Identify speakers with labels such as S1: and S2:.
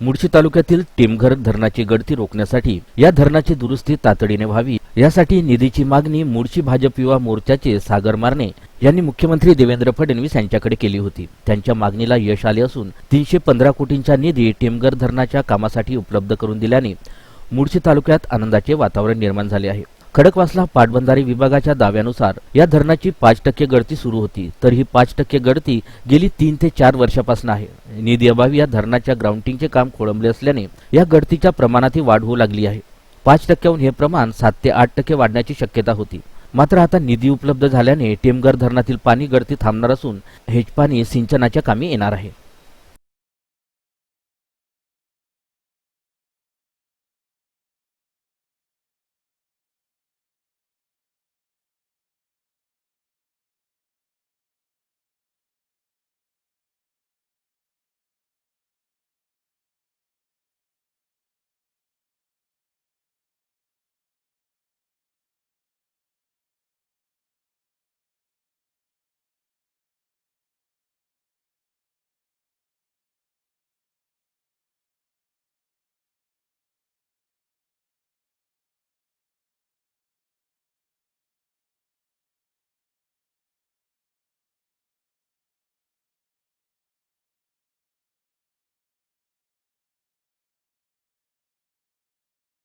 S1: मुळशी तालुक्यातील टिमघर धरणाची गळती रोखण्यासाठी या धरणाची दुरुस्ती तातडीने व्हावी. यासाठी निधीची मागणी मुळशी भाजप युवा मोर्चाचे सागर मारणे यांनी मुख्यमंत्री देवेंद्र फडणवीस यांच्याकडे केली होती. त्यांच्या मागणीला यश आले असून तीनशे पंधरा कोटींचा निधी टिमघर धरणाच्या कामासाठी उपलब्ध करून दिल्याने मुळशी तालुक्यात आनंदाचे वातावरण निर्माण झाले आहे. खडकवासला पाटबंधारे विभागाच्या दाव्यानुसार या धरणाची पाच टक्के गळती सुरू होती. तर ही पाच टक्के गळती गेली तीन ते चार वर्षापासून आहे. निधी अभावी या धरणाच्या ग्राउंडिंगचे काम खोळंबले असल्याने या गळतीच्या प्रमाणातही वाढ होऊ लागली आहे. पाच टक्क्याहून हे प्रमाण सात ते आठ टक्के वाढण्याची शक्यता होती. मात्र आता निधी उपलब्ध झाल्याने टेमघर धरणातील पाणी गळती थांबणार असून हेच पाणी सिंचनाच्या कामी येणार आहे.